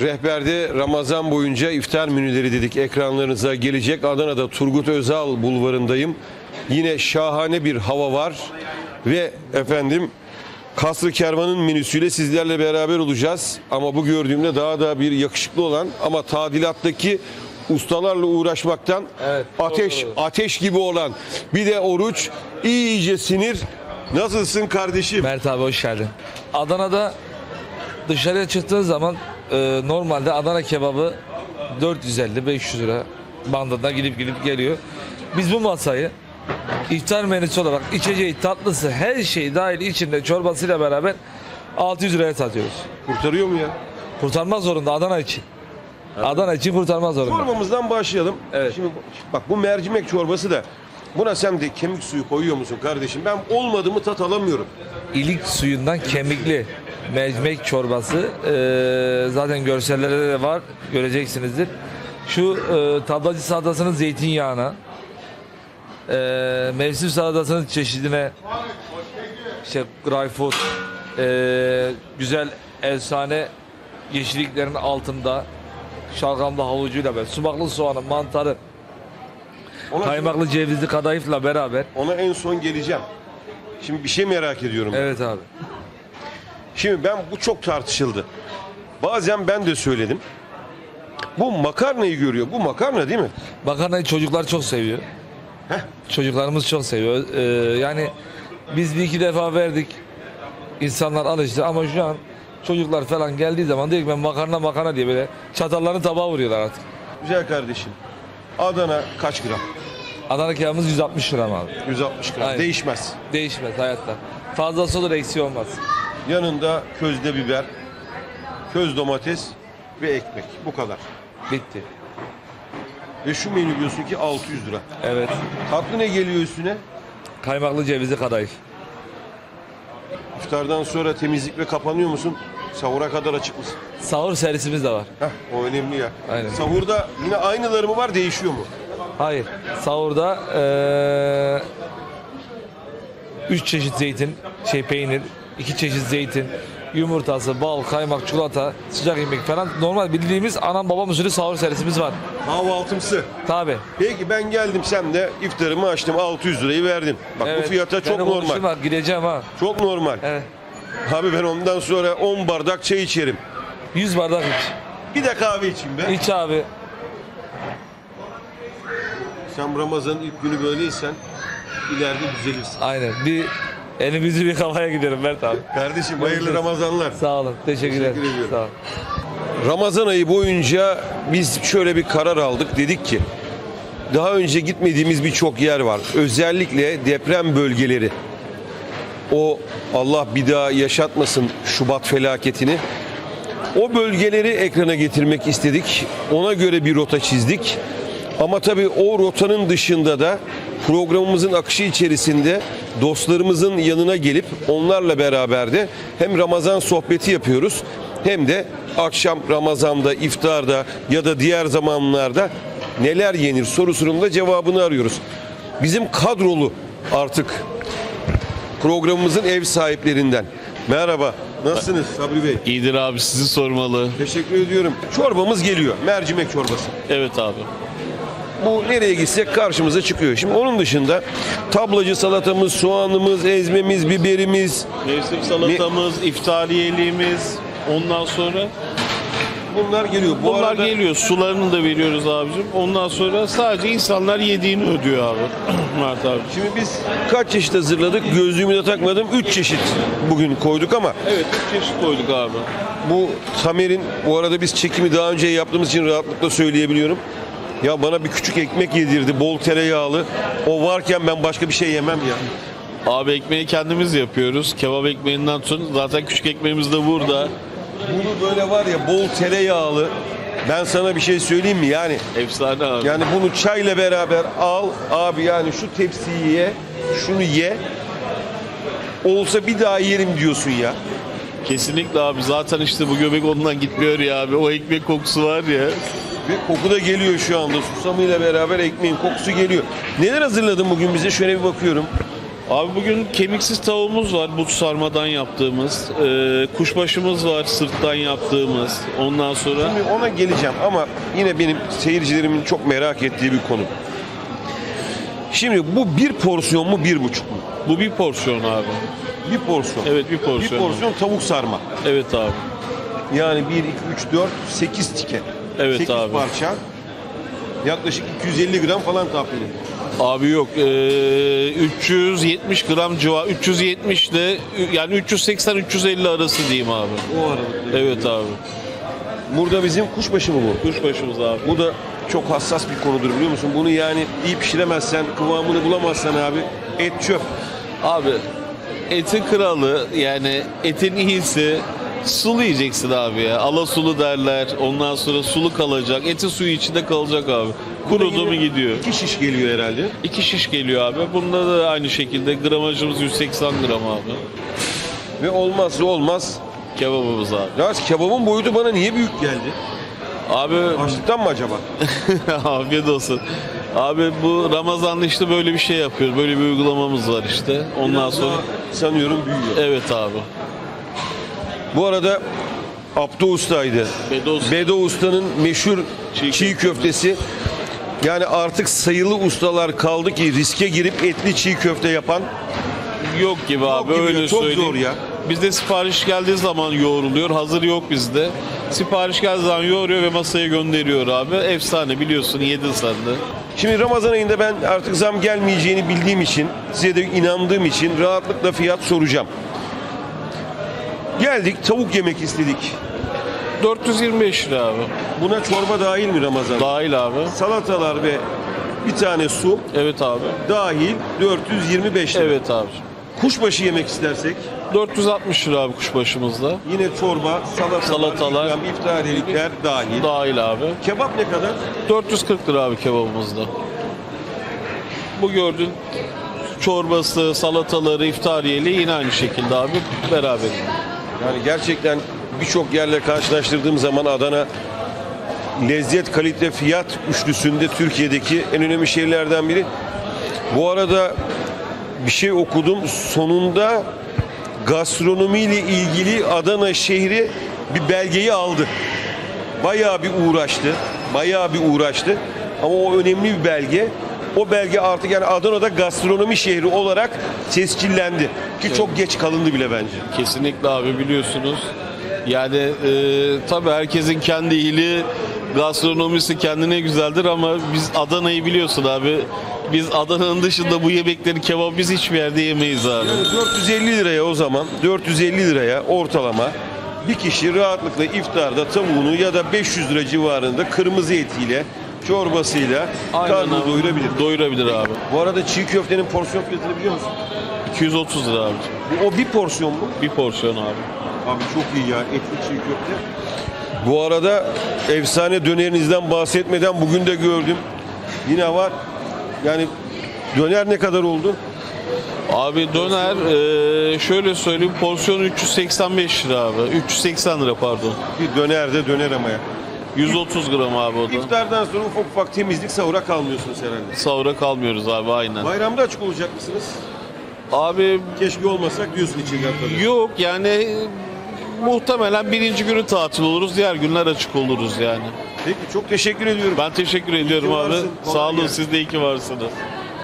Rehberde Ramazan boyunca iftar menüleri dedik ekranlarınıza gelecek. Adana'da Turgut Özal bulvarındayım. Yine şahane bir hava var ve efendim Kasrı Kervan'ın menüsüyle sizlerle beraber olacağız. Ama bu gördüğümde daha da bir yakışıklı olan ama tadilattaki ustalarla uğraşmaktan Evet, ateş doğru. ateş gibi olan bir de oruç iyice sinir. Nasılsın kardeşim? Mert abi hoş geldin. Adana'da dışarıya çıktığın zaman e, normalde Adana kebabı 450-500 lira bandında gidip gidip geliyor. Biz bu masayı iftar menüsü olarak içeceği, tatlısı, her şey dahil içinde çorbasıyla beraber 600 liraya satıyoruz. Kurtarıyor mu ya? Kurtarmak zorunda Adana için. Adana için kurtarmak zorunda. Çorbamızdan başlayalım. Evet. Şimdi bak bu mercimek çorbası da buna sen de kemik suyu koyuyor musun kardeşim? Ben olmadı mı tat alamıyorum. İlik suyundan kemikli mercimek çorbası e, zaten görsellerde de var göreceksinizdir. Şu e, tablacı salatasının zeytinyağına e, mevsim salatasının çeşidine işte greyfurt e, güzel efsane yeşilliklerin altında şalgamlı havucuyla beraber sumaklı soğanı mantarı Ona, kaymaklı cevizli kadayıfla beraber ona en son geleceğim. Şimdi bir şey merak ediyorum. evet abi Şimdi ben bu çok tartışıldı. Bazen ben de söyledim. Bu makarnayı görüyor. Bu makarna değil mi? Makarnayı çocuklar çok seviyor. Çocuklarımız çok seviyor. Ee, yani biz bir iki defa verdik. İnsanlar alıştı ama şu an çocuklar falan geldiği zaman diyor ki ben makarna makarna diye böyle çatallarını tabağa vuruyorlar artık. Güzel kardeşim. Adana kaç gram? Adana kebabımız 160 lira abi. 160 gram. Aynen. Değişmez. Değişmez hayatta. Fazlası olur eksiği olmaz. Yanında közde biber, köz domates ve ekmek. Bu kadar. Bitti. Ve şu menü diyorsun ki 600 lira. Evet. Tatlı ne geliyor üstüne? Kaymaklı cevizli kadayıf. İftardan sonra temizlikle kapanıyor musun? Sahura kadar açık mısın? Sahur servisimiz de var. Heh, o önemli ya. Aynen. Sahurda yine aynıları mı var değişiyor mu? Hayır. Sahurda eee üç çeşit zeytin, şey peynir, iki çeşit zeytin, yumurtası, bal, kaymak, çikolata, sıcak yemek falan. Normal bildiğimiz anam babam usulü sahur servisimiz var. Kahvaltımsı. Tabi. Peki ben geldim sen de iftarımı açtım 600 lirayı verdim. Bak bu fiyata çok normal. Bak, gideceğim ha. Çok normal. Evet. Abi ben ondan sonra 10 bardak çay içerim. 100 bardak iç. Bir de kahve içeyim be. İç abi. Sen Ramazan'ın ilk günü böyleysen ileride düzelirsin. Aynen. Bir elimizi bir kafaya gidelim Mert abi. Kardeşim hayırlı Ramazanlar. Sağ olun. Teşekkürler. Teşekkür ediyorum. Sağ olun. Ramazan ayı boyunca biz şöyle bir karar aldık. Dedik ki daha önce gitmediğimiz birçok yer var. Özellikle deprem bölgeleri. O Allah bir daha yaşatmasın Şubat felaketini. O bölgeleri ekrana getirmek istedik. Ona göre bir rota çizdik. Ama tabii o rotanın dışında da programımızın akışı içerisinde dostlarımızın yanına gelip onlarla beraber de hem Ramazan sohbeti yapıyoruz hem de akşam Ramazan'da, iftarda ya da diğer zamanlarda neler yenir sorusunun da cevabını arıyoruz. Bizim kadrolu artık programımızın ev sahiplerinden. Merhaba, nasılsınız Sabri Bey? İyidir abi sizi sormalı. Teşekkür ediyorum. Çorbamız geliyor. Mercimek çorbası. Evet abi. Bu nereye gitsek karşımıza çıkıyor. Şimdi onun dışında tablacı salatamız, soğanımız, ezmemiz, biberimiz Mevsim salatamız, iftariyeliğimiz ondan sonra bunlar geliyor. Bu bunlar arada geliyor. Sularını da veriyoruz abicim. Ondan sonra sadece insanlar yediğini ödüyor abi. Mert abi. şimdi biz kaç çeşit hazırladık? Gözlüğümü de takmadım. 3 çeşit bugün koyduk ama Evet üç çeşit koyduk abi. bu Tamer'in bu arada biz çekimi daha önce yaptığımız için rahatlıkla söyleyebiliyorum. Ya bana bir küçük ekmek yedirdi bol tereyağlı. O varken ben başka bir şey yemem ya. Abi ekmeği kendimiz yapıyoruz. Kebap ekmeğinden tutun. Zaten küçük ekmeğimiz de burada. Bunu böyle var ya bol tereyağlı. Ben sana bir şey söyleyeyim mi? Yani Efsane abi. Yani bunu çayla beraber al abi yani şu tepsiyi ye, şunu ye. Olsa bir daha yerim diyorsun ya. Kesinlikle abi. Zaten işte bu göbek ondan gitmiyor ya abi. O ekmek kokusu var ya. Ve koku da geliyor şu anda. Susamıyla beraber ekmeğin kokusu geliyor. Neler hazırladın bugün bize? Şöyle bir bakıyorum. Abi bugün kemiksiz tavuğumuz var but sarmadan yaptığımız. Ee, kuşbaşımız var sırttan yaptığımız. Ondan sonra Şimdi ona geleceğim ama yine benim seyircilerimin çok merak ettiği bir konu. Şimdi bu bir porsiyon mu bir buçuk mu? bu bir porsiyon abi. Bir porsiyon. Evet bir Bir porsiyon. porsiyon tavuk sarma. Evet abi. Yani 1, 2, 3, 4, 8 tike. Evet 8 abi. parça. Yaklaşık 250 gram falan tahmin ediyorum. Abi yok ee, 370 gram civar 370 ile yani 380-350 arası diyeyim abi. O aralıkta. Evet abi. Burada bizim kuşbaşı mı bu? Kuşbaşımız abi. Bu da çok hassas bir konudur biliyor musun? Bunu yani iyi pişiremezsen, kıvamını bulamazsan abi et çöp. Abi etin kralı yani etin iyisi sulu yiyeceksin abi ya. Ala sulu derler. Ondan sonra sulu kalacak. Etin suyu içinde kalacak abi. Kurudu mu gidiyor. İki şiş geliyor herhalde. İki şiş geliyor abi. Bunda da aynı şekilde gramajımız 180 gram abi. Ve olmazsa olmaz. Kebabımız abi. Ya kebabın boyutu bana niye büyük geldi? Abi Açlıktan mı acaba? afiyet olsun. Abi bu Ramazan'da işte böyle bir şey yapıyoruz. Böyle bir uygulamamız var işte. Ondan Biraz sonra daha sanıyorum büyüyor. evet abi. Bu arada Abdo Usta'ydı. Bedo Usta. Bedo Usta'nın meşhur Çiğ çiğ, köftesi. Yani artık sayılı ustalar kaldı ki riske girip etli çiğ köfte yapan. Yok gibi abi gibi öyle çok söyleyeyim. zor ya. Bizde sipariş geldiği zaman yoğruluyor. Hazır yok bizde. Sipariş geldiği zaman yoğuruyor ve masaya gönderiyor abi. Efsane biliyorsun yedin sen de. Şimdi Ramazan ayında ben artık zam gelmeyeceğini bildiğim için, size de inandığım için rahatlıkla fiyat soracağım. Geldik tavuk yemek istedik. 425 lira abi. Buna çorba dahil mi Ramazan? Dahil abi. Salatalar ve bir tane su Evet abi. dahil 425 lira. Evet abi. Kuşbaşı yemek istersek 460 lira abi kuşbaşımızda. yine çorba, salatalar, Salatalar. ikram, iftariyelikler dahil. Dahil abi. Kebap ne kadar? 440 lira abi kebabımızda. Bu gördüğün çorbası, salataları, iftariyeli yine aynı şekilde abi beraber. Yani gerçekten birçok yerle karşılaştırdığım zaman Adana lezzet, kalite, fiyat üçlüsünde Türkiye'deki en önemli şeylerden biri. Bu arada bir şey okudum. Sonunda gastronomiyle ilgili Adana şehri bir belgeyi aldı. Bayağı bir uğraştı. Bayağı bir uğraştı. Ama o önemli bir belge. O belge artık yani Adana'da gastronomi şehri olarak tescillendi. Ki çok geç kalındı bile bence. Kesinlikle abi biliyorsunuz. Yani e, tabii herkesin kendi ili gastronomisi kendine güzeldir ama biz Adana'yı biliyorsun abi. Biz Adana'nın dışında bu yemekleri kebap biz hiçbir yerde yemeyiz abi. Yani 450 liraya o zaman 450 liraya ortalama bir kişi rahatlıkla iftarda tavuğunu ya da 500 lira civarında kırmızı etiyle, çorbasıyla karnını abi. doyurabilir. Doyurabilir abi. Bu arada çiğ köftenin porsiyon fiyatını biliyor musun? 230 lira abi. Bu- O bir porsiyon mu? Bir porsiyon abi. Abi çok iyi ya etli çiğ köfte. Bu arada efsane dönerinizden bahsetmeden bugün de gördüm. Yine var. Yani döner ne kadar oldu? Abi döner e, şöyle söyleyeyim porsiyon 385 lira abi. 380 lira pardon. Bir döner de döner ama ya. 130 gram abi o da. İftardan sonra ufak ufak temizlik sahura kalmıyorsunuz herhalde. Sahura kalmıyoruz abi aynen. Bayramda açık olacak mısınız? Abi Keşke olmasak diyorsun içinden tabii. yok yani muhtemelen birinci günü tatil oluruz. Diğer günler açık oluruz yani. Peki çok teşekkür ediyorum. Ben teşekkür ediyorum abi. varsın. Kolay Sağ olun gelsin. siz de iyi ki varsınız.